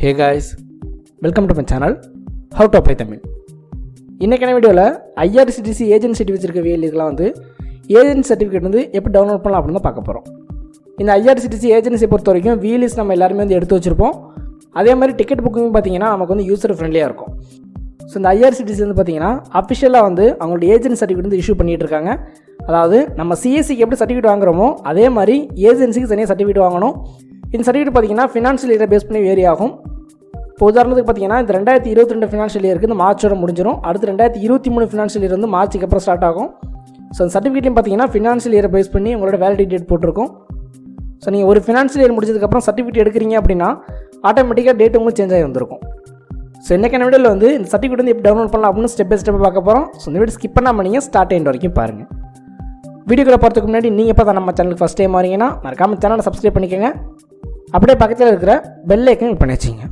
Hey guys welcome to my channel how to apply Tamil இன்றைக்கான வீடியோவில் IRCTC agent certificate வச்சிருக்க வேலைக்கெலாம் வந்து ஏஜென்ட் சர்டிஃபிகேட் வந்து எப்படி டவுன்லோட் பண்ணலாம் அப்படின்னு தான் பார்க்க போகிறோம் இந்த ஐஆர்சிடிசி ஏஜென்சியை பொறுத்த வரைக்கும் வீலிஸ் நம்ம எல்லாருமே வந்து எடுத்து வச்சுருப்போம். அதே மாதிரி டிக்கெட் புக்கிங் பார்த்தீங்கன்னா நமக்கு வந்து யூசர் ஃப்ரெண்ட்லியாக இருக்கும். ஸோ இந்த ஐஆர்சிடிசி வந்து பார்த்தீங்கன்னா அஃபிஷியலாக வந்து அவங்களோட ஏஜென்ட் சர்டிஃபிகேட் வந்து இஷ்யூ பண்ணிகிட்டு இருக்காங்க. அதாவது நம்ம சிஎஸ்சிக்கு எப்படி சர்டிஃபிகேட் வாங்குறோமோ அதே மாதிரி ஏஜென்சிக்கு தனியாக சர்டிஃபிகேட் வாங்கணும். இந்த சர்டிஃபிகேட் பார்த்தீங்கன்னா ஃபினான்ஷியல் இயரை பேஸ் பண்ணி வேரி ஆகும். இப்போ உதாரணத்துக்கு பார்த்தீங்கன்னா இந்த ரெண்டாயிரத்தி இருபத்தி ரெண்டு ஃபினான்ஷியல் இயருக்கு இந்த மார்ச்சோட முடிஞ்சிடும் அடுத்து ரெண்டாயிரத்தி இருபத்தி மூணு ஃபினான்ஷியல் இயர் வந்து மார்ச்சுக்கு அப்புறம் ஸ்டார்ட் ஆகும். ஸோ அந்த சர்டிஃபிகேட்லையும் பார்த்தீங்கன்னா ஃபினான்ஷியல் இயரை பேஸ் பண்ணி உங்களோட வேலிடி டேட் போட்டிருக்கும். ஸோ நீங்கள் ஒரு ஃபினான்ஷியல் இயர் முடிச்சதுக்கப்புறம் சர்டிஃபிகேட் எடுக்கிறீங்க அப்படின்னா ஆட்டோமேட்டிக்காக டேட் உங்களுக்கு சேஞ்ச் ஆகி வந்திருக்கும். ஸோ இன்றைக்கான வீடியோவில் வந்து இந்த சர்டிஃபிகேட் வந்து எப்படி டவுன்லோட் பண்ணலாம் அப்படின்னு ஸ்டெப் பை ஸ்டெப் பார்க்க போகிறோம் ஸோ இந்த வீடியோ ஸ்கிப் பண்ணாமல் நீங்கள் ஸ்டார்ட் எண்ட் வரைக்கும் பாருங்கள் வீடியோக்களை போகிறதுக்கு முன்னாடி நீங்கள் இப்போ தான் நம்ம சேனலுக்கு ஃபஸ்ட் டைம் வரீங்கன்னா மறக்காமல் சேனலை சப்ஸ்கிரைப் பண்ணிக்கோங்க. அப்படியே பக்கத்தில் இருக்கிற பெல் ஐக்கன் பண்ணி வச்சிங்க.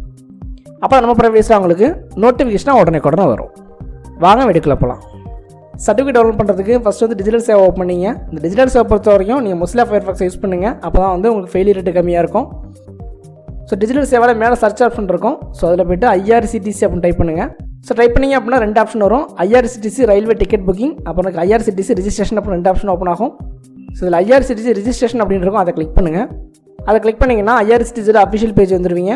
அப்போ நம்ம ப்ரைவேஸில் உங்களுக்கு நோட்டிஃபிகேஷனாக உடனே உடனே வரும். வாங்க வீடியோக்குள்ள போகலாம் சர்டிஃபிகேட் டவுன்லோட் பண்ணுறதுக்கு ஃபஸ்ட் வந்து டிஜிட்டல் சேவை ஓப்பன் பண்ணிங்க. இந்த டிஜிட்டல் சேவை பொறுத்த வரைக்கும் நீங்கள் முஸ்லா ஃபயர்ஃபாக்ஸ் யூஸ் பண்ணுங்கள் அப்போ தான் வந்து உங்களுக்கு ஃபெயிலியர் ரேட்டு கம்மியாக இருக்கும். ஸோ டிஜிட்டல் சேவையில் மேலே சர்ச் ஆப்ஷன் இருக்கும். ஸோ அதில் போய்ட்டு ஐஆர்சிடிசி அப்படின்னு டைப் பண்ணுங்கள் ஸோ டைப் பண்ணிங்க அப்படின்னா ரெண்டு ஆப்ஷன் வரும். ஐஆர்சிடிசி ரயில்வே டிக்கெட் புக்கிங் அப்புறம் ஐஆர்சிடிசி ரிஜிஸ்ட்ரேஷன் அப்புறம் ரெண்டு ஆப்ஷன் ஓப்பன் ஆகும். ஸோ இதில் ஐஆர்சிடிசி ரிஜிஸ்ட்ரேஷன் அப்படின்னு இருக்கும். அதை கிளிக் பண்ணுங்கள் அதை கிளிக் பண்ணிங்கன்னா ஐஆர்சிடிசியோட அஃபிஷியல் பேஜ் வந்துடுவீங்க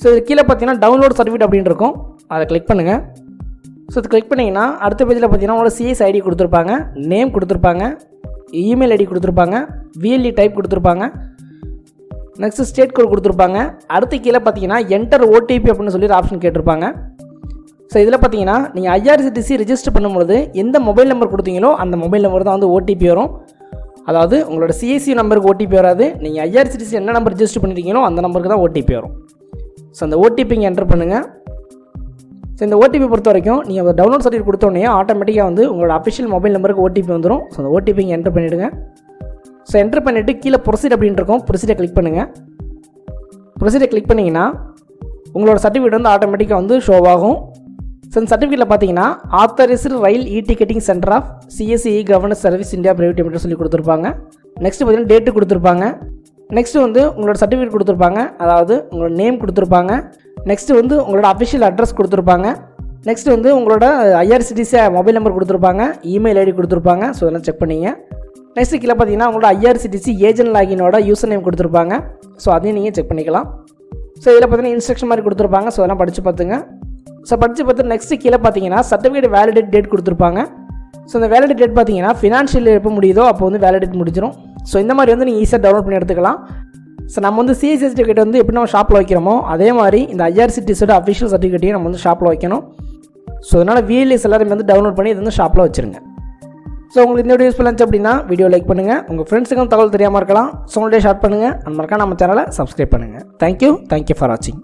ஸோ இது கீழே பார்த்தீங்கன்னா டவுன்லோட் சர்டிஃபிகேட் அப்படின்னு இருக்கும். அதை கிளிக் பண்ணுங்கள் ஸோ இது கிளிக் பண்ணிங்கன்னா அடுத்த பேஜில் பார்த்தீங்கன்னா உங்களோட சிஎஸ் ஐடி கொடுத்துருப்பாங்க நேம் கொடுத்துருப்பாங்க இமெயில் ஐடி கொடுத்துருப்பாங்க விஎல்இ டைப் கொடுத்துருப்பாங்க நெக்ஸ்ட் ஸ்டேட் கோட் கொடுத்துருப்பாங்க. அடுத்து கீழே பார்த்தீங்கன்னா என்டர் ஓடிபி அப்படின்னு சொல்லி ஒரு ஆப்ஷன் கேட்டிருப்பாங்க. ஸோ இதில் பார்த்தீங்கன்னா நீங்கள் ஐஆர்சிடிசி ரிஜிஸ்டர் பண்ணும்போது எந்த மொபைல் நம்பர் கொடுத்தீங்களோ அந்த மொபைல் நம்பர் தான் வந்து ஓடிபி வரும். அதாவது உங்களோட சிஎஸ்சி நம்பருக்கு ஓடிபி வராது. நீங்கள் ஐஆர்சிடிசி என்ன நம்பர் ரிஜிஸ்டர் பண்ணியிருக்கீங்களோ அந்த நம்பருக்கு தான் ஓடிபி வரும். ஸோ அந்த ஓடிபி இங்கே என்டர் பண்ணுங்கள் ஸோ இந்த ஓடிபி பொறுத்த வரைக்கும் நீங்கள் டவுன்லோட் சர்டிஃபிகேட் கொடுத்தோடனே ஆட்டோமேட்டிக்காக வந்து உங்களோட அஃபிஷியல் மொபைல் நம்பருக்கு ஓடிபி வந்துடும் ஸோ அந்த ஓடிபி இங்கே என்டர் பண்ணிவிடுங்க ஸோ என்டர் பண்ணிவிட்டு கீழே ப்ரொசீட் அப்படின்னு இருக்கும். ப்ரொசீடை கிளிக் பண்ணுங்கள் ப்ரொசீடை கிளிக் பண்ணிங்கன்னா உங்களோட சர்டிஃபிகேட் வந்து ஆட்டோமேட்டிக்காக வந்து ஷோ ஆகும். ஸோ இந்த சர்டிஃபிகேட்டில் பார்த்தீங்கன்னா authorised rail e ticketing centre of CSC governance service India private limited சொல்லி கொடுத்துருப்பாங்க. நெக்ஸ்ட் பார்த்தீங்கன்னா டேட்டு கொடுத்துருப்பாங்க. நெக்ஸ்ட் வந்து உங்களோட சர்டிஃபிகேட் கொடுத்துருப்பாங்க. அதாவது உங்களோட நேம் கொடுத்துருப்பாங்க. நெக்ஸ்ட் வந்து உங்களோட அஃபிஷியல் அட்ரஸ் கொடுத்துருப்பாங்க. நெக்ஸ்ட் வந்து உங்களோட ஐஆர்சிடிசி மொபைல் நம்பர் கொடுத்துருப்பாங்க. இமெயில் ஐடி கொடுத்துருப்பாங்க. ஸோ இதெல்லாம் செக் பண்ணிங்க. நெக்ஸ்ட் கீழே பார்த்தீங்கன்னா உங்களோட ஐஆர்சிடிசி ஏஜென்ட் லாகினோட யூசர் நேம் கொடுத்துருப்பாங்க. ஸோ அதையும் நீங்கள் செக் பண்ணிக்கலாம். ஸோ இதில் பார்த்தீங்கன்னா இன்ஸ்ட்ரக்ஷன் மாதிரி கொடுத்துருப்பாங்க. ஸோ அதெல்லாம் படித்து பார்த்துங்க. ஸோ படித்து பார்த்து நெக்ஸ்ட் கீழே பார்த்தீங்கன்னா சர்டிஃபிகேட் வேலிடேட் டேட் கொடுத்துருப்பாங்க. ஸோ அந்த வேலிடேட் டேட் பார்த்தீங்கன்னா ஃபினான்ஷியல் எப்போ முடியுதோ அப்போ வந்து வேலிடேட் முடிஞ்சிடும் ஸோ இந்த மாதிரி வந்து நீங்கள் ஈஸியாக டவுன்லோட் பண்ணி எடுத்துக்கலாம். ஸோ நம்ம வந்து சிஎஸ்சி சர்டிஃபிகேட் வந்து எப்படி நம்ம ஷாப்பில் வைக்கிறோமோ அதே மாதிரி இந்த ஐஆர்சிடிஸோட அஃபிஷியல் சர்டிஃபிகேட்டையும் நம்ம வந்து ஷாப்பில் வைக்கணும். ஸோ அதனால் விஎல்எஸ் எல்லாருமே வந்து டவுன்லோட் பண்ணி இது வந்து ஷாப்பில் வச்சுருங்க. ஸோ உங்களுக்கு இந்த வீடியோ யூஸ்ஃபுல்லாக இருந்துச்சு அப்படின்னா வீடியோ லைக் பண்ணுங்கள் உங்கள் ஃப்ரெண்ட்ஸுக்கும் தகவல் தெரியாமல் இருக்கலாம். ஸோ உங்களுடைய ஷேர் பண்ணுங்கள் அந்த மறக்காம நம்ம சேனலை சப்ஸ்கிரைப் பண்ணுங்கள் தேங்க்யூ தேங்க்யூ ஃபார் வாட்சிங்